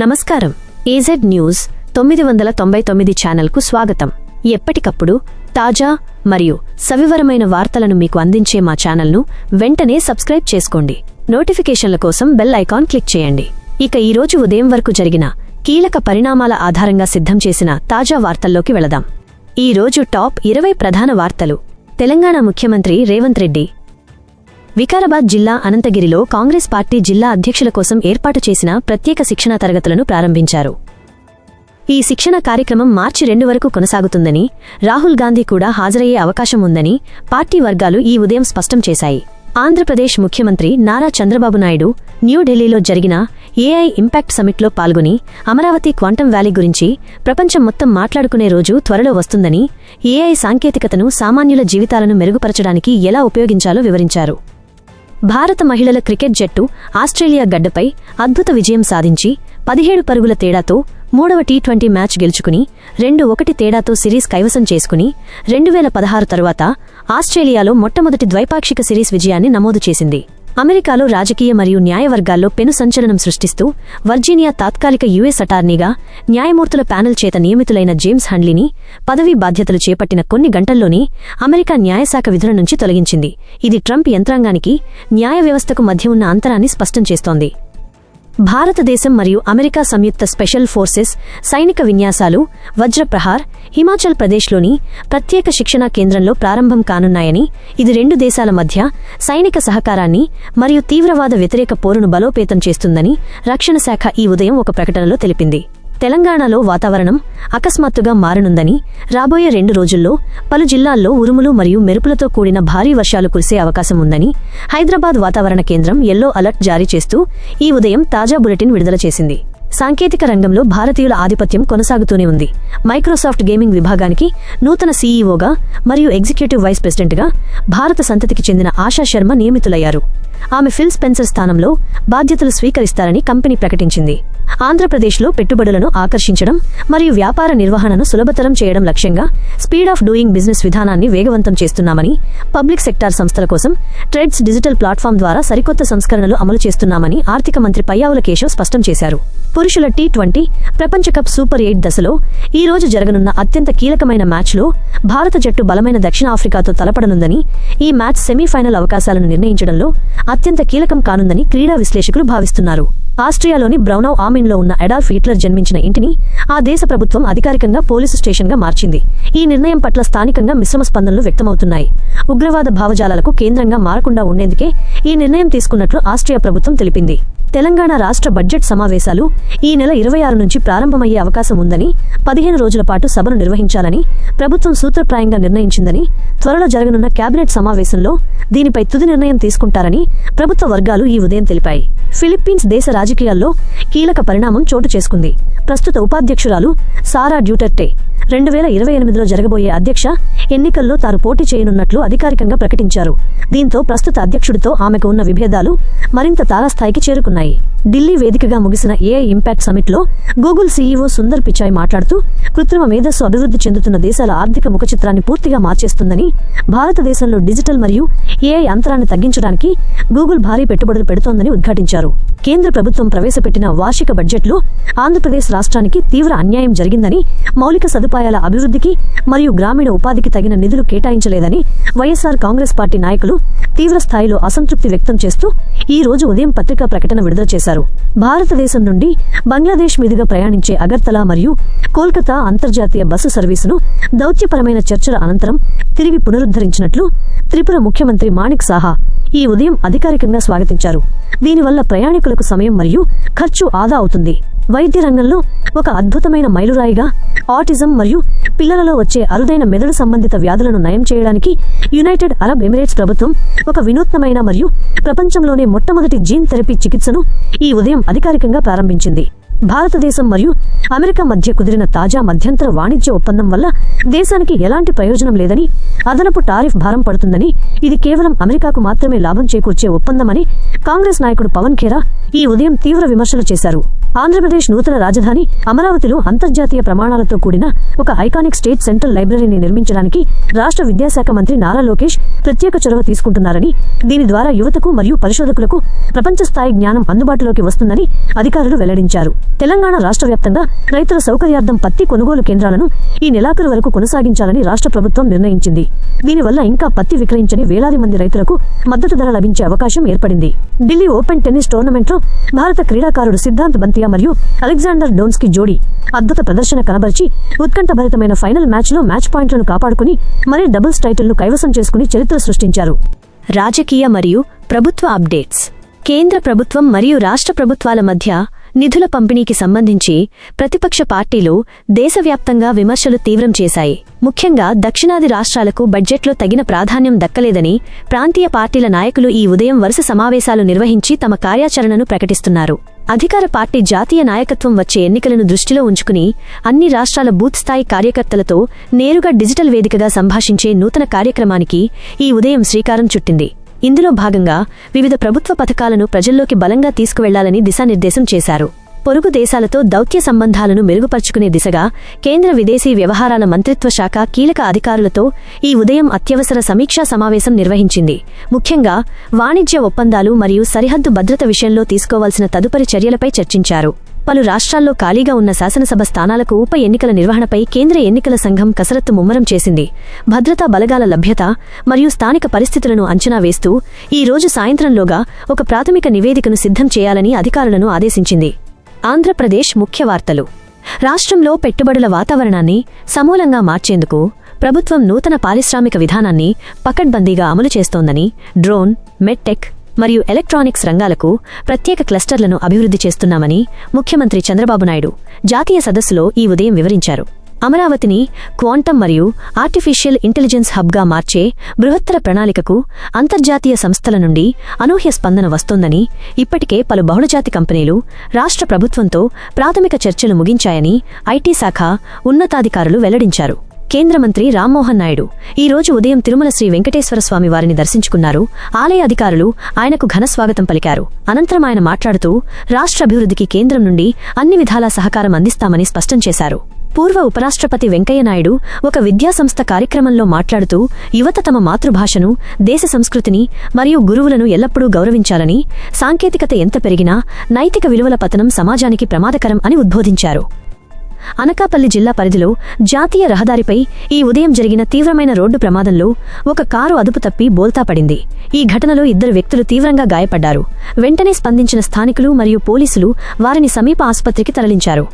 నమస్కారం. AZ news తొమ్మిది వందల తొంభై తొమ్మిది ఛానల్కు స్వాగతం. ఎప్పటికప్పుడు తాజా మరియు సవివరమైన వార్తలను మీకు అందించే మా ఛానల్ను వెంటనే సబ్స్క్రైబ్ చేసుకోండి. నోటిఫికేషన్ల కోసం బెల్ ఐకాన్ క్లిక్ చేయండి. ఇక ఈరోజు ఉదయం వరకు జరిగిన కీలక పరిణామాల ఆధారంగా సిద్ధం చేసిన తాజా వార్తల్లోకి వెళదాం. ఈ రోజు టాప్ ఇరవై ప్రధాన వార్తలు. తెలంగాణ ముఖ్యమంత్రి రేవంత్ రెడ్డి వికారాబాద్ జిల్లా అనంతగిరిలో కాంగ్రెస్ పార్టీ జిల్లా అధ్యక్షుల కోసం ఏర్పాటు చేసిన ప్రత్యేక శిక్షణా తరగతులను ప్రారంభించారు. ఈ శిక్షణ కార్యక్రమం మార్చి రెండు వరకు కొనసాగుతుందని రాహుల్ గాంధీ కూడా హాజరయ్యే అవకాశం ఉందని పార్టీ వర్గాలు ఈ ఉదయం స్పష్టం చేశాయి. ఆంధ్రప్రదేశ్ ముఖ్యమంత్రి నారా చంద్రబాబు నాయుడు న్యూఢిల్లీలో జరిగిన ఏఐ ఇంపాక్ట్ సమిట్లో పాల్గొని అమరావతి క్వాంటం వ్యాలీ గురించి ప్రపంచం మొత్తం మాట్లాడుకునే రోజు త్వరలో వస్తుందని ఏఐ సాంకేతికతను సామాన్యుల జీవితాలను మెరుగుపరచడానికి ఎలా ఉపయోగించాలో వివరించారు. భారత మహిళల క్రికెట్ జట్టు ఆస్ట్రేలియా గడ్డపై అద్భుత విజయం సాధించి పదిహేడు పరుగుల తేడాతో మూడవ టీ ట్వంటీ మ్యాచ్ గెలుచుకుని రెండు ఒకటి తేడాతో సిరీస్ కైవసం చేసుకుని రెండు వేల పదహారు తరువాత ఆస్ట్రేలియాలో మొట్టమొదటి ద్వైపాక్షిక సిరీస్ విజయాన్ని నమోదు చేసింది. అమెరికాలో రాజకీయ మరియు న్యాయవర్గాల్లో పెను సంచలనం సృష్టిస్తూ వర్జీనియా తాత్కాలిక యుఎస్ అటార్నీగా న్యాయమూర్తుల ప్యానెల్ చేత నియమితులైన జేమ్స్ హండ్లీని పదవీ బాధ్యతలు చేపట్టిన కొన్ని గంటల్లోనే అమెరికా న్యాయశాఖ విధుల నుంచి తొలగించింది. ఇది ట్రంప్ యంత్రాంగానికి న్యాయ వ్యవస్థకు మధ్య ఉన్న అంతరాన్ని స్పష్టం చేస్తోంది. భారతదేశం మరియు అమెరికా సంయుక్త స్పెషల్ ఫోర్సెస్ సైనిక విన్యాసాలు వజ్రప్రహార్ హిమాచల్ ప్రదేశ్లోని ప్రత్యేక శిక్షణా కేంద్రంలో ప్రారంభం కానున్నాయని ఇది రెండు దేశాల మధ్య సైనిక సహకారాన్ని మరియు తీవ్రవాద వ్యతిరేక పోరును బలోపేతం చేస్తుందని రక్షణ శాఖ ఈ ఉదయం ఒక ప్రకటనలో తెలిపింది. తెలంగాణలో వాతావరణం అకస్మాత్తుగా మారనుందని రాబోయే రెండు రోజుల్లో పలు జిల్లాల్లో ఉరుములు మరియు మెరుపులతో కూడిన భారీ వర్షాలు కురిసే అవకాశం ఉందని హైదరాబాద్ వాతావరణ కేంద్రం ఎల్లో అలర్ట్ జారీ చేస్తూ ఈ ఉదయం తాజా బులెటిన్ విడుదల చేసింది. సాంకేతిక రంగంలో భారతీయుల ఆధిపత్యం కొనసాగుతూనే ఉంది. మైక్రోసాఫ్ట్ గేమింగ్ విభాగానికి నూతన సీఈఓగా మరియు ఎగ్జిక్యూటివ్ వైస్ ప్రెసిడెంట్గా భారత సంతతికి చెందిన ఆశా శర్మ నియమితులయ్యారు. ఆమె ఫిల్ స్పెన్సర్ స్థానంలో బాధ్యతలు స్వీకరిస్తారని కంపెనీ ప్రకటించింది. ఆంధ్రప్రదేశ్లో పెట్టుబడులను ఆకర్షించడం మరియు వ్యాపార నిర్వహణను సులభతరం చేయడం లక్ష్యంగా స్పీడ్ ఆఫ్ డూయింగ్ బిజినెస్ విధానాన్ని వేగవంతం చేస్తున్నామని పబ్లిక్ సెక్టార్ సంస్థల కోసం ట్రెడ్స్ డిజిటల్ ప్లాట్ఫామ్ ద్వారా సరికొత్త సంస్కరణలు అమలు చేస్తున్నామని ఆర్థిక మంత్రి పయ్యావుల కేశవ్ స్పష్టం చేశారు. పురుషుల టీ ట్వంటీ ప్రపంచ కప్ సూపర్ ఎయిట్ దశలో ఈ రోజు జరగనున్న అత్యంత కీలకమైన మ్యాచ్లో భారత జట్టు బలమైన దక్షిణాఫ్రికాతో తలపడనుందని ఈ మ్యాచ్ సెమీఫైనల్ అవకాశాలను నిర్ణయించడంలో అత్యంత కీలకం కానుందని క్రీడా విశ్లేషకులు భావిస్తున్నారు. ఆస్ట్రియాలోని బ్రౌనౌ ఆమిన్లో ఉన్న అడాల్ఫ్ హిట్లర్ జన్మించిన ఇంటిని ఆ దేశ ప్రభుత్వం అధికారికంగా పోలీసు స్టేషన్గా మార్చింది. ఈ నిర్ణయం పట్ల స్థానికంగా మిశ్రమ స్పందనలు వ్యక్తమవుతున్నాయి. ఉగ్రవాద భావజాలాలకు కేంద్రంగా మారకుండా ఉండేందుకే ఈ నిర్ణయం తీసుకున్నట్లు ఆస్ట్రియా ప్రభుత్వం తెలిపింది. తెలంగాణ రాష్ట్ర బడ్జెట్ సమావేశాలు ఈ నెల ఇరవై ఆరు నుంచి ప్రారంభమయ్యే అవకాశం ఉందని పదిహేను రోజుల పాటు సభను నిర్వహించాలని ప్రభుత్వం సూత్రప్రాయంగా నిర్ణయించిందని త్వరలో జరగనున్న కేబినెట్ సమావేశంలో దీనిపై తుది నిర్ణయం తీసుకుంటారని ప్రభుత్వ వర్గాలు ఈ ఉదయం తెలిపాయి. ఫిలిప్పీన్స్ దేశ రాజకీయాల్లో కీలక పరిణామం చోటు చేసుకుంది. ప్రస్తుత ఉపాధ్యక్షురాలు సారా డ్యూటర్టే. రెండు వేల ఇరవై ఎనిమిదిలో జరగబోయే అధ్యక్ష ఎన్నికల్లో తాను పోటీ చేయనున్నట్లు అధికారికంగా ప్రకటించారు. దీంతో ప్రస్తుత అధ్యక్షుడితో ఆమెకు ఉన్న విభేదాలు మరింత తారాస్థాయికి చేరుకున్నాయి. ఢిల్లీ వేదికగా ముగిసిన ఏఐ ఇంపాక్ట్ సమిట్లో గూగుల్ సీఈఓ సుందర్ పిచాయ్ మాట్లాడుతూ కృత్రిమ మేధస్సు అభివృద్ధి చెందుతున్న దేశాల ఆర్థిక ముఖచిత్రాన్ని పూర్తిగా మార్చేస్తుందని భారతదేశంలో డిజిటల్ మరియు ఏఐ అంతరాన్ని తగ్గించడానికి గూగుల్ భారీ పెట్టుబడులు పెడుతోందని ఉద్ఘాటించారు. కేంద్ర ప్రభుత్వం ప్రవేశపెట్టిన వార్షిక బడ్జెట్లో ఆంధ్రప్రదేశ్ రాష్ట్రానికి తీవ్ర అన్యాయం జరిగిందని మౌలిక సదుపాయాల అభివృద్ధికి మరియు గ్రామీణ ఉపాధికి తగిన నిధులు కేటాయించలేదని వైఎస్ఆర్ కాంగ్రెస్ పార్టీ నాయకులు తీవ్ర స్థాయిలో అసంతృప్తి వ్యక్తం చేస్తూ ఈ రోజు ఉదయం పత్రికా ప్రకటన విడుదల చేశారు. భారతదేశం నుండి బంగ్లాదేశ్ మీదుగా ప్రయాణించే అగర్తలా మరియు కోల్కతా అంతర్జాతీయ బస్సు సర్వీసును దౌత్యపరమైన చర్చల అనంతరం తిరిగి పునరుద్ధరించినట్లు త్రిపుర ముఖ్యమంత్రి మాణిక్ సాహా ఈ ఉదయం అధికారికంగా స్వాగతించారు. దీనివల్ల ప్రయాణికులకు సమయం మరియు ఖర్చు ఆదా అవుతుంది. వైద్య రంగంలో ఒక అద్భుతమైన మైలురాయిగా ఆటిజం మరియు పిల్లలలో వచ్చే అరుదైన మెదడు సంబంధిత వ్యాధులను నయం చేయడానికి యునైటెడ్ అరబ్ ఎమిరేట్స్ ప్రభుత్వం ఒక వినూత్నమైన మరియు ప్రపంచంలోనే మొట్టమొదటి జీన్ థెరపీ చికిత్సను ఈ ఉదయం అధికారికంగా ప్రారంభించింది. భారతదేశం మరియు అమెరికా మధ్య కుదిరిన తాజా మధ్యంతర వాణిజ్య ఒప్పందం వల్ల దేశానికి ఎలాంటి ప్రయోజనం లేదని అదనపు టారిఫ్ భారం పడుతుందని ఇది కేవలం అమెరికాకు మాత్రమే లాభం చేకూర్చే ఒప్పందమని కాంగ్రెస్ నాయకుడు పవన్ ఖేరా ఈ ఉదయం తీవ్ర విమర్శలు చేశారు. ఆంధ్రప్రదేశ్ నూతన రాజధాని అమరావతిలో అంతర్జాతీయ ప్రమాణాలతో కూడిన ఒక ఐకానిక్ స్టేట్ సెంట్రల్ లైబ్రరీని నిర్మించడానికి రాష్ట్ర విద్యాశాఖ మంత్రి నారా లోకేష్ ప్రత్యేక చొరవ తీసుకుంటున్నారని దీని ద్వారా యువతకు మరియు పరిశోధకులకు ప్రపంచ స్థాయి జ్ఞానం అందుబాటులోకి వస్తుందని అధికారులు వెల్లడించారు. తెలంగాణ రాష్ట్ర వ్యాప్తంగా రైతుల సౌకర్యార్థం పత్తి కొనుగోలు కేంద్రాలను ఈ నెలాఖరు వరకు కొనసాగించాలని రాష్ట్ర ప్రభుత్వం నిర్ణయించింది. దీనివల్ల ఇంకా పత్తి విక్రయించని వేలాది మంది రైతులకు మద్దతు ధర లభించే అవకాశం ఏర్పడింది. ఢిల్లీ ఓపెన్ టెన్నిస్ టోర్నమెంట్లో భారత క్రీడాకారుడు సిద్ధాంత్ బంతియా మరియు అలెగ్జాండర్ డోన్స్కి జోడీ అద్భుత ప్రదర్శన కనబరిచి ఉత్కంఠభరితమైన ఫైనల్ మ్యాచ్లో మ్యాచ్ పాయింట్లను కాపాడుకుని మరీ డబుల్స్ టైటిల్ను కైవసం చేసుకుని చరిత్ర సృష్టించారు. రాజకీయ మరియు ప్రభుత్వ అప్డేట్స్. కేంద్ర ప్రభుత్వం మరియు రాష్ట్ర ప్రభుత్వాల మధ్య నిధుల పంపిణీకి సంబంధించి ప్రతిపక్ష పార్టీలు దేశవ్యాప్తంగా విమర్శలు తీవ్రం చేశాయి. ముఖ్యంగా దక్షిణాది రాష్ట్రాలకు బడ్జెట్లో తగిన ప్రాధాన్యం దక్కలేదని ప్రాంతీయ పార్టీల నాయకులు ఈ ఉదయం వరుస సమావేశాలు నిర్వహించి తమ కార్యాచరణను ప్రకటిస్తున్నారు. అధికార పార్టీ జాతీయ నాయకత్వం వచ్చే ఎన్నికలను దృష్టిలో ఉంచుకుని అన్ని రాష్ట్రాల బూత్ స్థాయి కార్యకర్తలతో నేరుగా డిజిటల్ వేదికగా సంభాషించే నూతన కార్యక్రమానికి ఈ ఉదయం శ్రీకారం చుట్టింది. ఇందులో భాగంగా వివిధ ప్రభుత్వ పథకాలను ప్రజల్లోకి బలంగా తీసుకువెళ్ళాలని దిశానిర్దేశం చేశారు. పొరుగు దేశాలతో దౌత్య సంబంధాలను మెరుగుపరుచుకునే దిశగా కేంద్ర విదేశీ వ్యవహారాల మంత్రిత్వ శాఖ కీలక అధికారులతో ఈ ఉదయం అత్యవసర సమీక్షా సమావేశం నిర్వహించింది. ముఖ్యంగా వాణిజ్య ఒప్పందాలు మరియు సరిహద్దు భద్రత విషయంలో తీసుకోవాల్సిన తదుపరి చర్యలపై చర్చించారు. పలు రాష్ట్రాల్లో ఖాళీగా ఉన్న శాసనసభ స్థానాలకు ఉప ఎన్నికల నిర్వహణపై కేంద్ర ఎన్నికల సంఘం కసరత్తు ముమ్మరం చేసింది. భద్రతా బలగాల లభ్యత మరియు స్థానిక పరిస్థితులను అంచనా వేస్తూ ఈ రోజు సాయంత్రంలోగా ఒక ప్రాథమిక నివేదికను సిద్ధం చేయాలని అధికారులను ఆదేశించింది. ఆంధ్రప్రదేశ్ ముఖ్య వార్తలు. రాష్ట్రంలో పెట్టుబడుల వాతావరణాన్ని సమూలంగా మార్చేందుకు ప్రభుత్వం నూతన పారిశ్రామిక విధానాన్ని పకడ్బందీగా అమలు చేస్తోందని డ్రోన్ మెట్టెక్ మరియు ఎలక్ట్రానిక్స్ రంగాలకు ప్రత్యేక క్లస్టర్లను అభివృద్ధి చేస్తున్నామని ముఖ్యమంత్రి చంద్రబాబు నాయుడు జాతీయ సదస్సులో ఈ ఉదయం వివరించారు. అమరావతిని క్వాంటం మరియు ఆర్టిఫిషియల్ ఇంటెలిజెన్స్ హబ్గా మార్చే బృహత్తర ప్రణాళికకు అంతర్జాతీయ సంస్థల నుండి అనూహ్య స్పందన వస్తోందని ఇప్పటికే పలు బహుళజాతి కంపెనీలు రాష్ట్ర ప్రభుత్వంతో ప్రాథమిక చర్చలు ముగించాయని ఐటీ శాఖ ఉన్నతాధికారులు వెల్లడించారు. కేంద్ర మంత్రి రామ్మోహన్ నాయుడు. ఈ రోజు ఉదయం తిరుమల శ్రీ వెంకటేశ్వర స్వామి వారిని దర్శించుకున్నారు. ఆలయ అధికారులు ఆయనకు ఘనస్వాగతం పలికారు. అనంతరం ఆయన మాట్లాడుతూ రాష్ట్ర అభివృద్ధికి కేంద్రం నుండి అన్ని విధాలా సహకారం అందిస్తామని స్పష్టం చేశారు. పూర్వ ఉపరాష్ట్రపతి వెంకయ్యనాయుడు ఒక విద్యాసంస్థ కార్యక్రమంలో మాట్లాడుతూ యువత తమ మాతృభాషను దేశ సంస్కృతిని మరియు గురువులను ఎల్లప్పుడూ గౌరవించాలని సాంకేతికత ఎంత పెరిగినా నైతిక విలువల పతనం సమాజానికి ప్రమాదకరం అని ఉద్బోధించారు. అనకాపల్లి జిల్లా పరిధిలో జాతీయ రహదారిపై ఈ ఉదయం జరిగిన తీవ్రమైన రోడ్డు ప్రమాదంలో ఒక కారు అదుపు తప్పి బోల్తా పడింది. ఈ ఘటనలో ఇద్దరు వ్యక్తులు తీవ్రంగా గాయపడ్డారు. వెంటనే స్పందించిన స్థానికులు మరియు పోలీసులు వారిని సమీప ఆసుపత్రికి తరలించారు.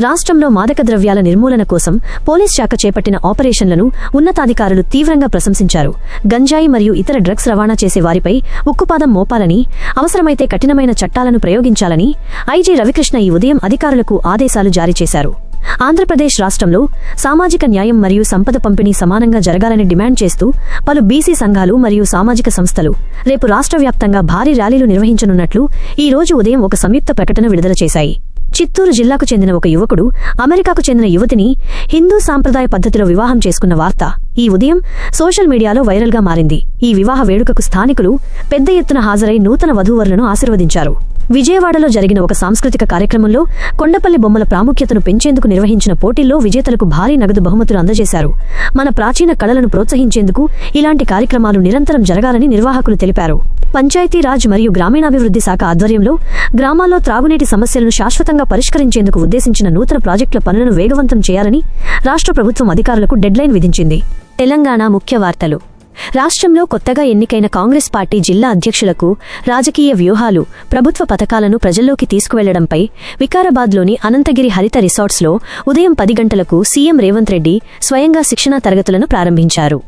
రాష్ట్రంలో మాదక ద్రవ్యాల నిర్మూలన కోసం పోలీస్ శాఖ చేపట్టిన ఆపరేషన్లను ఉన్నతాధికారులు తీవ్రంగా ప్రశంసించారు. గంజాయి మరియు ఇతర డ్రగ్స్ రవాణా చేసే వారిపై ఉక్కుపాదం మోపాలని అవసరమైతే కఠినమైన చట్టాలను ప్రయోగించాలని ఐజీ రవికృష్ణ ఈ ఉదయం అధికారులకు ఆదేశాలు జారీ చేశారు. ఆంధ్రప్రదేశ్ రాష్ట్రంలో సామాజిక న్యాయం మరియు సంపద పంపిణీ సమానంగా జరగాలని డిమాండ్ చేస్తూ పలు బీసీ సంఘాలు మరియు సామాజిక సంస్థలు రేపు రాష్ట్ర వ్యాప్తంగా భారీ ర్యాలీలు నిర్వహించనున్నట్లు ఈ రోజు ఉదయం ఒక సంయుక్త ప్రకటన విడుదల చేశాయి. చిత్తూరు జిల్లాకు చెందిన ఒక యువకుడు అమెరికాకు చెందిన యువతిని హిందూ సాంప్రదాయ పద్ధతిలో వివాహం చేసుకున్న వార్త ఈ ఉదయం సోషల్ మీడియాలో వైరల్గా మారింది. ఈ వివాహ వేడుకకు స్థానికులు పెద్ద ఎత్తున హాజరై నూతన వధూవరులను ఆశీర్వదించారు. విజయవాడలో జరిగిన ఒక సాంస్కృతిక కార్యక్రమంలో కొండపల్లి బొమ్మల ప్రాముఖ్యతను పెంచేందుకు నిర్వహించిన పోటీల్లో విజేతలకు భారీ నగదు బహుమతులు అందజేశారు. మన ప్రాచీన కళలను ప్రోత్సహించేందుకు ఇలాంటి కార్యక్రమాలు నిరంతరం జరగాలని నిర్వాహకులు తెలిపారు. పంచాయతీరాజ్ మరియు గ్రామీణాభివృద్ధి శాఖ ఆధ్వర్యంలో గ్రామాల్లో త్రాగునీటి సమస్యలను శాశ్వతంగా పరిష్కరించేందుకు ఉద్దేశించిన నూతన ప్రాజెక్టుల పనులను వేగవంతం చేయాలని రాష్ట్ర ప్రభుత్వం అధికారులకు డెడ్లైన్ విధించింది. తెలంగాణ ముఖ్య వార్తలు. రాష్ట్రంలో కొత్తగా ఎన్నికైన కాంగ్రెస్ పార్టీ జిల్లా అధ్యక్షులకు రాజకీయ వ్యూహాలు ప్రభుత్వ పథకాలను ప్రజల్లోకి తీసుకువెళ్ళడంపై వికారాబాద్లోని అనంతగిరి హరిత రిసార్ట్స్లో ఉదయం పది గంటలకు సీఎం రేవంత్ రెడ్డి స్వయంగా శిక్షణా తరగతులను ప్రారంభించారు.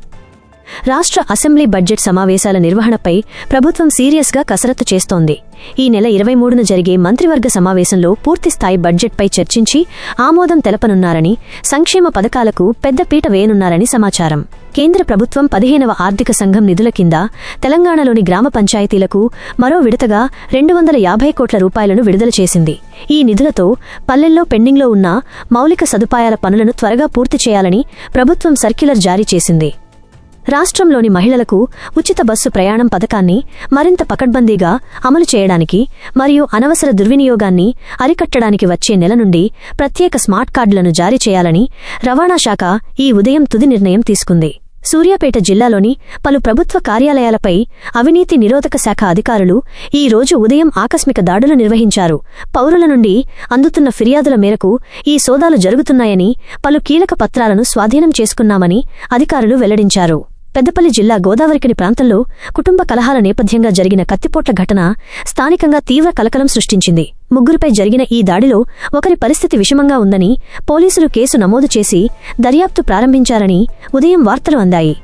రాష్ట్ర అసెంబ్లీ బడ్జెట్ సమావేశాల నిర్వహణపై ప్రభుత్వం సీరియస్గా కసరత్తు చేస్తోంది. ఈ నెల ఇరవై మూడున జరిగే మంత్రివర్గ సమావేశంలో పూర్తిస్థాయి బడ్జెట్పై చర్చించి ఆమోదం తెలపనున్నారని సంక్షేమ పథకాలకు పెద్దపీట వేయనున్నారని సమాచారం. కేంద్ర ప్రభుత్వం పదిహేనవ ఆర్థిక సంఘం నిధుల కింద తెలంగాణలోని గ్రామ పంచాయతీలకు మరో విడతగా రెండు వందల యాభై కోట్ల రూపాయలను విడుదల చేసింది. ఈ నిధులతో పల్లెల్లో పెండింగ్లో ఉన్న మౌలిక సదుపాయాల పనులను త్వరగా పూర్తి చేయాలని ప్రభుత్వం సర్క్యులర్ జారీ చేసింది. రాష్ట్రంలోని మహిళలకు ఉచిత బస్సు ప్రయాణం పథకాన్ని మరింత పకడ్బందీగా అమలు చేయడానికి మరియు అనవసర దుర్వినియోగాన్ని అరికట్టడానికి వచ్చే నెల నుండి ప్రత్యేక స్మార్ట్ కార్డులను జారీ చేయాలని రవాణా శాఖ ఈ ఉదయం తుది నిర్ణయం తీసుకుంది. సూర్యాపేట జిల్లాలోని పలు ప్రభుత్వ కార్యాలయాలపై అవినీతి నిరోధక శాఖ అధికారులు ఈ రోజు ఉదయం ఆకస్మిక దాడులు నిర్వహించారు. పౌరుల నుండి అందుతున్న ఫిర్యాదుల మేరకు ఈ సోదాలు జరుగుతున్నాయని పలు కీలక పత్రాలను స్వాధీనం చేసుకున్నామని అధికారులు వెల్లడించారు. పెద్దపల్లి జిల్లా గోదావరికని ప్రాంతంలో కుటుంబ కలహాల నేపథ్యంగా జరిగిన కత్తిపోట్ల ఘటన స్థానికంగా తీవ్ర కలకలం సృష్టించింది. ముగ్గురిపై జరిగిన ఈ దాడిలో ఒకరి పరిస్థితి విషమంగా ఉందని పోలీసులు కేసు నమోదు చేసి దర్యాప్తు ప్రారంభించారని ఉదయం వార్తలు అందాయి.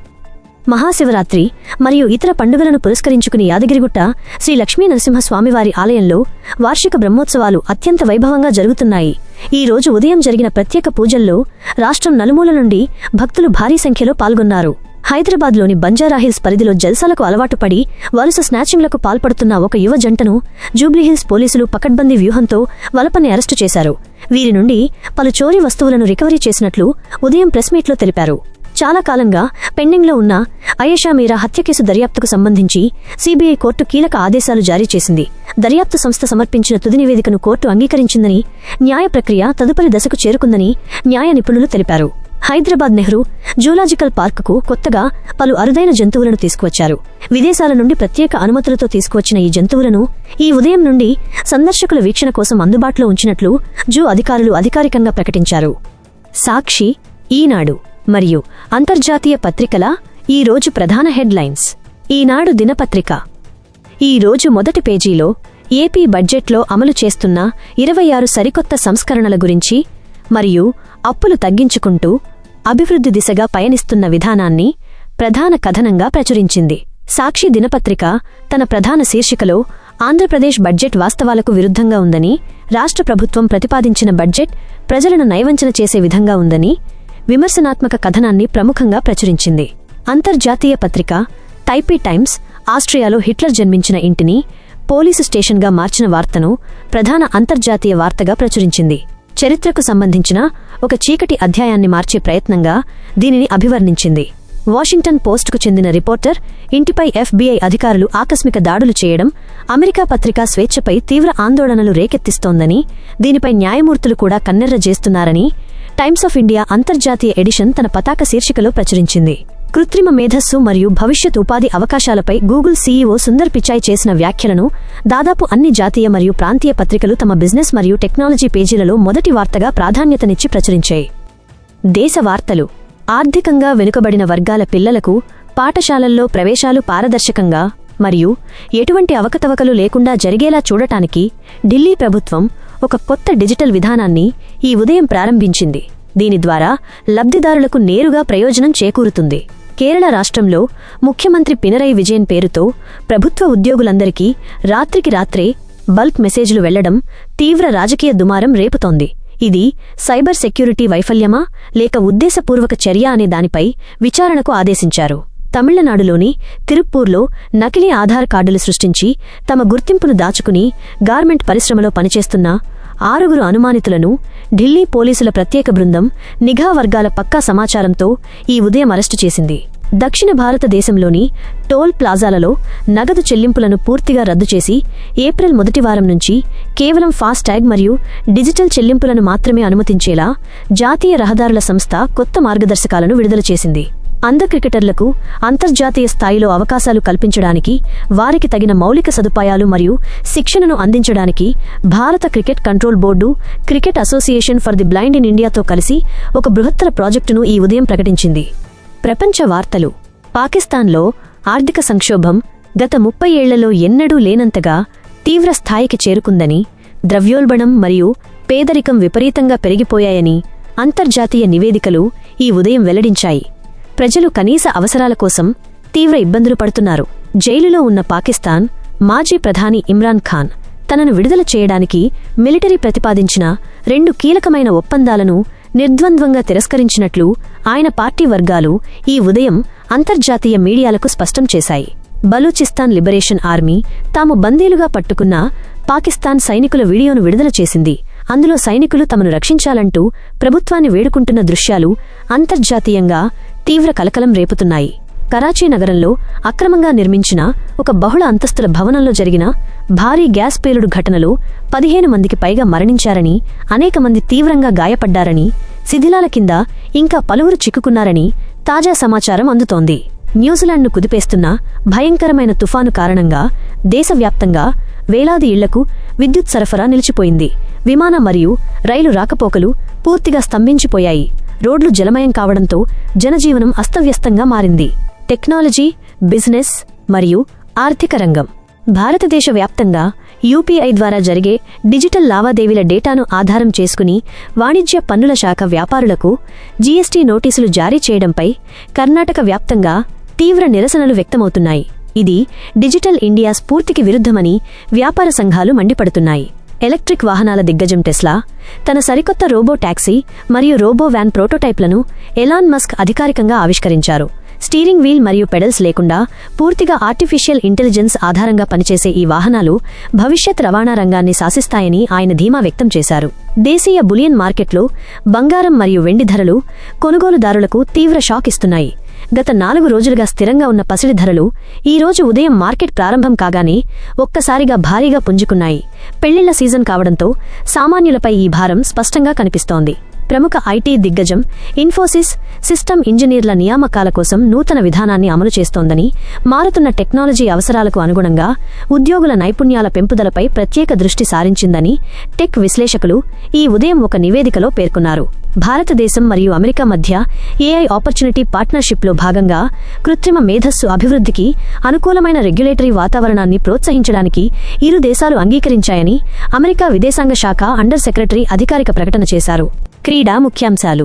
మహాశివరాత్రి మరియు ఇతర పండుగలను పురస్కరించుకుని యాదగిరిగుట్ట శ్రీ లక్ష్మీ నరసింహస్వామివారి ఆలయంలో వార్షిక బ్రహ్మోత్సవాలు అత్యంత వైభవంగా జరుగుతున్నాయి. ఈ రోజు ఉదయం జరిగిన ప్రత్యేక పూజల్లో రాష్ట్రం నలుమూల నుండి భక్తులు భారీ సంఖ్యలో పాల్గొన్నారు. హైదరాబాద్లోని బంజారాహిల్స్ పరిధిలో జల్సాలకు అలవాటు పడి వరుస స్నాచింగ్లకు పాల్పడుతున్న ఒక యువ జంటను జూబ్లీహిల్స్ పోలీసులు పకడ్బందీ వ్యూహంతో వలపని అరెస్టు చేశారు. వీరి నుండి పలు చోరీ వస్తువులను రికవరీ చేసినట్లు ఉదయం ప్రెస్ మీట్లో తెలిపారు. చాలా కాలంగా పెండింగ్లో ఉన్న అయేషా మీరా హత్య కేసు దర్యాప్తుకు సంబంధించి సీబీఐ కోర్టు కీలక ఆదేశాలు జారీ చేసింది. దర్యాప్తు సంస్థ సమర్పించిన తుది నివేదికను కోర్టు అంగీకరించిందని న్యాయ ప్రక్రియ తదుపరి దశకు చేరుకుందని న్యాయ నిపుణులు తెలిపారు. హైదరాబాద్ నెహ్రూ జూలాజికల్ పార్కుకు కొత్తగా పలు అరుదైన జంతువులను తీసుకువచ్చారు. విదేశాల నుండి ప్రత్యేక అనుమతులతో తీసుకువచ్చిన ఈ జంతువులను ఈ ఉదయం నుండి సందర్శకుల వీక్షణ కోసం అందుబాటులో ఉంచినట్లు జూ అధికారులు అధికారికంగా ప్రకటించారు. సాక్షి ఈనాడు మరియు అంతర్జాతీయ పత్రికల ఈ రోజు ప్రధాన హెడ్లైన్స్. ఈనాడు దినపత్రిక. ఈ రోజు మొదటి పేజీలో ఏపీ బడ్జెట్లో అమలు చేస్తున్న ఇరవై ఆరు సరికొత్త సంస్కరణల గురించి మరియు అప్పులు తగ్గించుకుంటూ అభివృద్ధి దిశగా పయనిస్తున్న విధానాన్ని ప్రధాన కథనంగా ప్రచురించింది. సాక్షి దినపత్రిక తన ప్రధాన శీర్షికలో ఆంధ్రప్రదేశ్ బడ్జెట్ వాస్తవాలకు విరుద్ధంగా ఉందని రాష్ట్ర ప్రభుత్వం ప్రతిపాదించిన బడ్జెట్ ప్రజలను నైవంచన చేసే విధంగా ఉందని విమర్శనాత్మక కథనాన్ని ప్రముఖంగా ప్రచురించింది. అంతర్జాతీయ పత్రిక టైపీ టైమ్స్ ఆస్ట్రియాలో హిట్లర్ జన్మించిన ఇంటిని పోలీసు స్టేషన్గా మార్చిన వార్తను ప్రధాన అంతర్జాతీయ వార్తగా ప్రచురించింది. చరిత్రకు సంబంధించిన ఒక చీకటి అధ్యాయాన్ని మార్చే ప్రయత్నంగా దీనిని అభివర్ణించింది. వాషింగ్టన్ పోస్టుకు చెందిన రిపోర్టర్ ఇంటిపై ఎఫ్బీఐ అధికారులు ఆకస్మిక దాడులు చేయడం అమెరికా పత్రికా స్వేచ్ఛపై తీవ్ర ఆందోళనలు రేకెత్తిస్తోందని దీనిపై న్యాయమూర్తులు కూడా కన్నెర్ర చేస్తున్నారని టైమ్స్ ఆఫ్ ఇండియా అంతర్జాతీయ ఎడిషన్ తన పతాక శీర్షికలో ప్రచురించింది. కృత్రిమ మేధస్సు మరియు భవిష్యత్ ఉపాధి అవకాశాలపై గూగుల్ సీఈఓ సుందర్ పిచాయ్ చేసిన వ్యాఖ్యలను దాదాపు అన్ని జాతీయ మరియు ప్రాంతీయ పత్రికలు తమ బిజినెస్ మరియు టెక్నాలజీ పేజీలలో మొదటి వార్తగా ప్రాధాన్యతనిచ్చి ప్రచురించాయి. దేశ వార్తలు. ఆర్థికంగా వెనుకబడిన వర్గాల పిల్లలకు పాఠశాలల్లో ప్రవేశాలు పారదర్శకంగా మరియు ఎటువంటి అవకతవకలు లేకుండా జరిగేలా చూడటానికి ఢిల్లీ ప్రభుత్వం ఒక కొత్త డిజిటల్ విధానాన్ని ఈ ఉదయం ప్రారంభించింది. దీని ద్వారా లబ్ధిదారులకు నేరుగా ప్రయోజనం చేకూరుతుంది. కేరళ రాష్ట్రంలో ముఖ్యమంత్రి పినరై విజయన్ పేరుతో ప్రభుత్వ ఉద్యోగులందరికీ రాత్రికి రాత్రే బల్క్ మెసేజ్లు వెళ్ళడం తీవ్ర రాజకీయ దుమారం రేపుతోంది. ఇది సైబర్ సెక్యూరిటీ వైఫల్యమా లేక ఉద్దేశపూర్వక చర్య అనే దానిపై విచారణకు ఆదేశించారు. తమిళనాడులోని తిరుప్పూర్లో నకిలీ ఆధార్ కార్డులు సృష్టించి తమ గుర్తింపును దాచుకుని గార్మెంట్ పరిశ్రమలో పనిచేస్తున్న ఆరుగురు అనుమానితులను ఢిల్లీ పోలీసుల ప్రత్యేక బృందం నిఘా వర్గాల పక్కా సమాచారంతో ఈ ఉదయం అరెస్టు చేసింది. దక్షిణ భారతదేశంలోని టోల్ ప్లాజాలలో నగదు చెల్లింపులను పూర్తిగా రద్దు చేసి ఏప్రిల్ మొదటి వారం నుంచి కేవలం ఫాస్టాగ్ మరియు డిజిటల్ చెల్లింపులను మాత్రమే అనుమతించేలా జాతీయ రహదారుల సంస్థ కొత్త మార్గదర్శకాలను విడుదల చేసింది. అంధ క్రికెటర్లకు అంతర్జాతీయ స్థాయిలో అవకాశాలు కల్పించడానికి వారికి తగిన మౌలిక సదుపాయాలు మరియు శిక్షణను అందించడానికి భారత cricket control board cricket association for the blind in ఇండియాతో కలిసి ఒక బృహత్తర ప్రాజెక్టును ఈ ఉదయం ప్రకటించింది. ప్రపంచ వార్తలు. పాకిస్తాన్లో ఆర్థిక సంక్షోభం గత ముప్పై ఏళ్ళలో ఎన్నడూ లేనంతగా తీవ్ర స్థాయికి చేరుకుందని ద్రవ్యోల్బణం మరియు పేదరికం విపరీతంగా పెరిగిపోయాయని అంతర్జాతీయ నివేదికలు ఈ ఉదయం వెల్లడించాయి. ప్రజలు కనీస అవసరాల కోసం తీవ్ర ఇబ్బందులు పడుతున్నారు. జైలులో ఉన్న పాకిస్తాన్ మాజీ ప్రధాని ఇమ్రాన్ ఖాన్ తనను విడుదల చేయడానికి మిలిటరీ ప్రతిపాదించిన రెండు కీలకమైన ఒప్పందాలను నిర్ద్వంద్వంగా తిరస్కరించినట్లు ఆయన పార్టీ వర్గాలు ఈ ఉదయం అంతర్జాతీయ మీడియాలకు స్పష్టం చేశాయి. బలూచిస్తాన్ లిబరేషన్ ఆర్మీ తాము బందీలుగా పట్టుకున్న పాకిస్తాన్ సైనికుల వీడియోను విడుదల చేసింది. అందులో సైనికులు తమను రక్షించాలంటూ ప్రభుత్వాన్ని వేడుకుంటున్న దృశ్యాలు అంతర్జాతీయంగా తీవ్ర కలకలం రేపుతున్నాయి. కరాచీ నగరంలో అక్రమంగా నిర్మించిన ఒక బహుళ అంతస్తుల భవనంలో జరిగిన భారీ గ్యాస్ పేలుడు ఘటనలో పదిహేను మందికి పైగా మరణించారని అనేక మంది తీవ్రంగా గాయపడ్డారని శిథిలాల కింద ఇంకా పలువురు చిక్కుకున్నారని తాజా సమాచారం అందుతోంది. న్యూజిలాండ్ను కుదిపేస్తున్న భయంకరమైన తుఫాను కారణంగా దేశవ్యాప్తంగా వేలాది ఇళ్ళకు విద్యుత్ సరఫరా నిలిచిపోయింది. విమాన మరియు రైలు రాకపోకలు పూర్తిగా స్తంభించిపోయాయి. రోడ్లు జలమయం కావడంతో జనజీవనం అస్తవ్యస్తంగా మారింది. టెక్నాలజీ బిజినెస్ మరియు ఆర్థిక రంగం. భారతదేశ వ్యాప్తంగా యూపీఐ ద్వారా జరిగే డిజిటల్ లావాదేవీల డేటాను ఆధారం చేసుకుని వాణిజ్య పన్నుల శాఖ వ్యాపారులకు జీఎస్టీ నోటీసులు జారీ చేయడంపై కర్ణాటక వ్యాప్తంగా తీవ్ర నిరసనలు వ్యక్తమవుతున్నాయి. ఇది డిజిటల్ ఇండియా స్ఫూర్తికి విరుద్ధమని వ్యాపార సంఘాలు మండిపడుతున్నాయి. ఎలక్ట్రిక్ వాహనాల దిగ్గజం టెస్లా తన సరికొత్త రోబో టాక్సీ మరియు రోబో వ్యాన్ ప్రోటోటైప్లను ఎలాన్ మస్క్ అధికారికంగా ఆవిష్కరించారు. స్టీరింగ్ వీల్ మరియు పెడల్స్ లేకుండా పూర్తిగా ఆర్టిఫిషియల్ ఇంటెలిజెన్స్ ఆధారంగా పనిచేసే ఈ వాహనాలు భవిష్యత్ రవాణా రంగాన్ని శాసిస్తాయని ఆయన ధీమా వ్యక్తం చేశారు. దేశీయ బులియన్ మార్కెట్లో బంగారం మరియు వెండి ధరలు కొనుగోలుదారులకు తీవ్ర షాక్ ఇస్తున్నాయి. గత నాలుగు రోజులుగా స్థిరంగా ఉన్న పసిడి ధరలు ఈ రోజు ఉదయం మార్కెట్ ప్రారంభం కాగానే ఒక్కసారిగా భారీగా పుంజుకున్నాయి. పెళ్ళిళ్ళ సీజన్ కావడంతో సామాన్యులపై ఈ భారం స్పష్టంగా కనిపిస్తోంది. ప్రముఖ ఐటీ దిగ్గజం ఇన్ఫోసిస్ సిస్టమ్ ఇంజనీర్ల నియామకాల కోసం నూతన విధానాన్ని అమలు చేస్తోందని మారుతున్న టెక్నాలజీ అవసరాలకు అనుగుణంగా ఉద్యోగుల నైపుణ్యాల పెంపుదలపై ప్రత్యేక దృష్టి సారించిందని టెక్ విశ్లేషకులు ఈ ఉదయం ఒక నివేదికలో పేర్కొన్నారు. భారతదేశం మరియు అమెరికా మధ్య ఏఐ ఆపర్చునిటీ పార్ట్నర్షిప్లో భాగంగా కృత్రిమ మేధస్సు అభివృద్ధికి అనుకూలమైన రెగ్యులేటరీ వాతావరణాన్ని ప్రోత్సహించడానికి ఇరు దేశాలు అంగీకరించాయని అమెరికా విదేశాంగ శాఖ అండర్ సెక్రటరీ అధికారిక ప్రకటన చేశారు. క్రీడా ముఖ్యాంశాలు.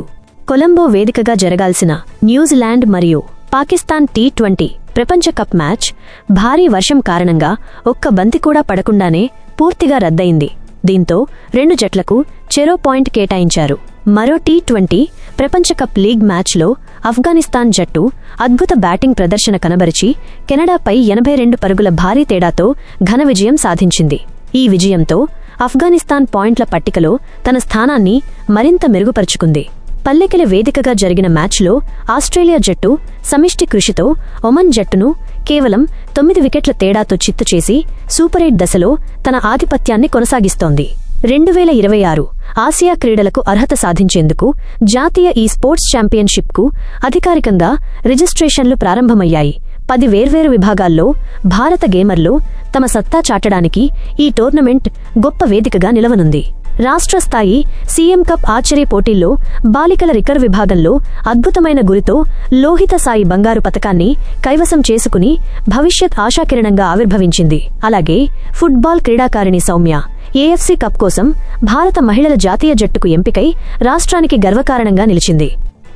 కొలంబో వేదికగా జరగాల్సిన న్యూజిలాండ్ మరియు పాకిస్తాన్ టీ ట్వంటీ ప్రపంచ కప్ మ్యాచ్ భారీ వర్షం కారణంగా ఒక్క బంతి కూడా పడకుండానే పూర్తిగా రద్దయింది. దీంతో రెండు జట్లకు చెరో పాయింట్ కేటాయించారు. మరో టీ ట్వంటీ ప్రపంచ కప్ లీగ్ మ్యాచ్లో ఆఫ్ఘనిస్తాన్ జట్టు అద్భుత బ్యాటింగ్ ప్రదర్శన కనబరిచి కెనడాపై ఎనభై రెండు పరుగుల భారీ తేడాతో ఘన విజయం సాధించింది. ఈ విజయంతో ఆఫ్ఘనిస్తాన్ పాయింట్ల పట్టికలో తన స్థానాన్ని మరింత మెరుగుపరుచుకుంది. పల్లెకెల వేదికగా జరిగిన మ్యాచ్లో ఆస్ట్రేలియా జట్టు సమిష్టి కృషితో ఒమన్ జట్టును కేవలం తొమ్మిది వికెట్ల తేడాతో చిత్తు చేసి సూపర్ ఎయిట్ దశలో తన ఆధిపత్యాన్ని కొనసాగిస్తోంది. రెండు వేల ఇరవై ఆరు ఆసియా క్రీడలకు అర్హత సాధించేందుకు జాతీయ ఈ స్పోర్ట్స్ ఛాంపియన్షిప్కు అధికారికంగా రిజిస్ట్రేషన్లు ప్రారంభమయ్యాయి. పది వేర్వేరు విభాగాల్లో భారత గేమర్లు తమ సత్తా చాటడానికి ఈ టోర్నమెంట్ గొప్ప వేదికగా నిలవనుంది. రాష్ట్ర స్థాయి సీఎం కప్ ఆశ్చర్య పోటీల్లో బాలికల రికర్ విభాగంలో అద్భుతమైన గురితో లోహిత సాయి బంగారు పతకాన్ని కైవసం చేసుకుని భవిష్యత్ ఆశాకిరణంగా ఆవిర్భవించింది. అలాగే ఫుట్బాల్ క్రీడాకారిణి సౌమ్య ఏఎఫ్సీ కప్ కోసం భారత మహిళల జాతీయ జట్టుకు ఎంపికై రాష్ట్రానికి గర్వకారణంగా నిలిచింది.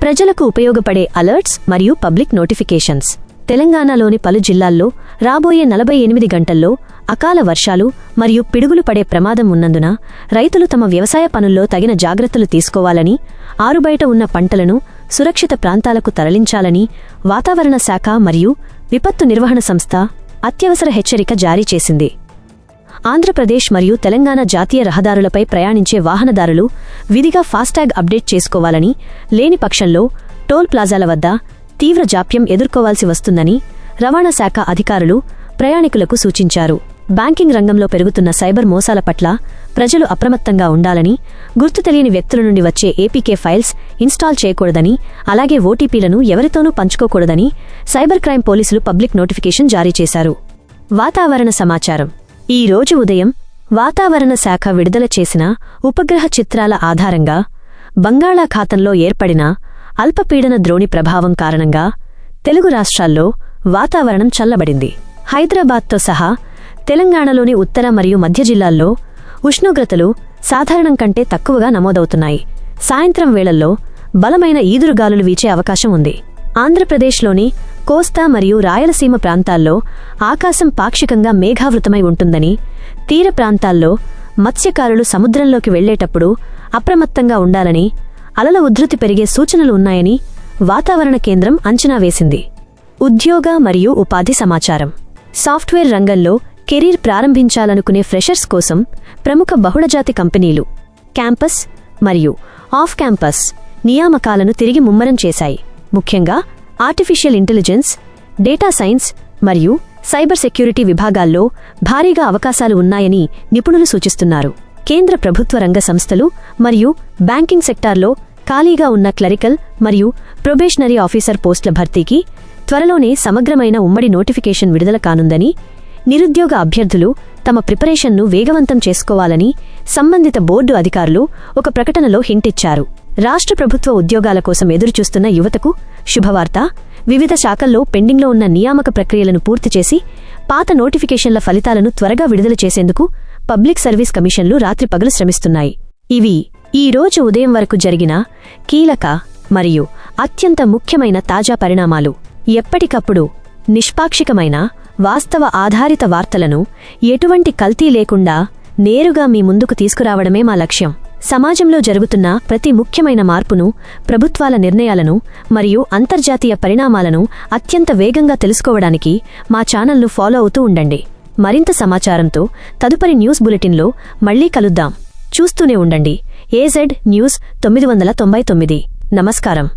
ప్రజలకు ఉపయోగపడే అలర్ట్స్ మరియు పబ్లిక్ నోటిఫికేషన్స్. తెలంగాణలోని పలు జిల్లాల్లో రాబోయే నలభై ఎనిమిది గంటల్లో అకాల వర్షాలు మరియు పిడుగులు పడే ప్రమాదం ఉన్నందున రైతులు తమ వ్యవసాయ పనుల్లో తగిన జాగ్రత్తలు తీసుకోవాలని ఆరుబయట ఉన్న పంటలను సురక్షిత ప్రాంతాలకు తరలించాలని వాతావరణ శాఖ మరియు విపత్తు నిర్వహణ సంస్థ అత్యవసర హెచ్చరిక జారీ చేసింది. ఆంధ్రప్రదేశ్ మరియు తెలంగాణ జాతీయ రహదారులపై ప్రయాణించే వాహనదారులు విధిగా ఫాస్టాగ్ అప్డేట్ చేసుకోవాలని లేని పక్షంలో టోల్ ప్లాజాల వద్ద తీవ్ర జాప్యం ఎదుర్కోవాల్సి వస్తుందని రవాణా శాఖ అధికారులు ప్రయాణికులకు సూచించారు. బ్యాంకింగ్ రంగంలో పెరుగుతున్న సైబర్ మోసాల పట్ల ప్రజలు అప్రమత్తంగా ఉండాలని గుర్తు తెలియని వ్యక్తుల నుండి వచ్చే ఏపీకే ఫైల్స్ ఇన్స్టాల్ చేయకూడదని అలాగే ఓటీపీలను ఎవరితోనూ పంచుకోకూడదని సైబర్ క్రైమ్ పోలీసులు పబ్లిక్ నోటిఫికేషన్ జారీ చేశారు. వాతావరణ సమాచారం. ఈ రోజు ఉదయం వాతావరణ శాఖ విడుదల చేసిన ఉపగ్రహ చిత్రాల ఆధారంగా బంగాళాఖాతంలో ఏర్పడిన అల్పపీడన ద్రోణి ప్రభావం కారణంగా తెలుగు రాష్ట్రాల్లో వాతావరణం చల్లబడింది. హైదరాబాద్తో సహా తెలంగాణలోని ఉత్తర మరియు మధ్య జిల్లాల్లో ఉష్ణోగ్రతలు సాధారణం కంటే తక్కువగా నమోదవుతున్నాయి. సాయంత్రం వేళల్లో బలమైన ఈదురుగాలులు వీచే అవకాశం ఉంది. ఆంధ్రప్రదేశ్లోని కోస్తా మరియు రాయలసీమ ప్రాంతాల్లో ఆకాశం పాక్షికంగా మేఘావృతమై ఉంటుందని తీర ప్రాంతాల్లో మత్స్యకారులు సముద్రంలోకి వెళ్ళేటప్పుడు అప్రమత్తంగా ఉండాలని అలల ఉధృతి పెరిగే సూచనలు ఉన్నాయని వాతావరణ కేంద్రం అంచనా వేసింది. ఉద్యోగ మరియు ఉపాధి సమాచారం. సాఫ్ట్వేర్ రంగంలో కెరీర్ ప్రారంభించాలనుకునే ఫ్రెషర్స్ కోసం ప్రముఖ బహుళజాతి కంపెనీలు క్యాంపస్ మరియు ఆఫ్ క్యాంపస్ నియామకాలను తిరిగి ముమ్మరం చేశాయి. ముఖ్యంగా ఆర్టిఫిషియల్ ఇంటెలిజెన్స్ డేటా సైన్స్ మరియు సైబర్ సెక్యూరిటీ విభాగాల్లో భారీగా అవకాశాలు ఉన్నాయని నిపుణులు సూచిస్తున్నారు. కేంద్ర ప్రభుత్వ రంగ సంస్థలు మరియు బ్యాంకింగ్ సెక్టార్లో ఖాళీగా ఉన్న క్లరికల్ మరియు ప్రొబేషనరీ ఆఫీసర్ పోస్టుల భర్తీకి త్వరలోనే సమగ్రమైన ఉమ్మడి నోటిఫికేషన్ విడుదల కానుందని నిరుద్యోగ అభ్యర్థులు తమ ప్రిపరేషన్ను వేగవంతం చేసుకోవాలని సంబంధిత బోర్డు అధికారులు ఒక ప్రకటనలో హింటిచ్చారు రాష్ట్ర ప్రభుత్వ ఉద్యోగాల కోసం ఎదురుచూస్తున్న యువతకు శుభవార్త. వివిధ శాఖల్లో పెండింగ్లో ఉన్న నియామక ప్రక్రియలను పూర్తి చేసి పాత నోటిఫికేషన్ల ఫలితాలను త్వరగా విడుదల చేసేందుకు పబ్లిక్ సర్వీస్ కమిషన్లు రాత్రి పగలు శ్రమిస్తున్నాయి. ఇవి ఈ రోజు ఉదయం వరకు జరిగిన కీలక మరియు అత్యంత ముఖ్యమైన తాజా పరిణామాలు. ఎప్పటికప్పుడు నిష్పాక్షికమైన వాస్తవ ఆధారిత వార్తలను ఎటువంటి కల్తీ లేకుండా నేరుగా మీ ముందుకు తీసుకురావడమే మా లక్ష్యం. సమాజంలో జరుగుతున్న ప్రతి ముఖ్యమైన మార్పును ప్రభుత్వాల నిర్ణయాలను మరియు అంతర్జాతీయ పరిణామాలను అత్యంత వేగంగా తెలుసుకోవడానికి మా ఛానల్ను ఫాలో అవుతూ ఉండండి. మరింత సమాచారంతో తదుపరి న్యూస్ బులెటిన్లో మళ్ళీ కలుద్దాం. చూస్తూనే ఉండండి. ఏజెడ్ న్యూస్ తొమ్మిది వందల తొంభై తొమ్మిది. నమస్కారం.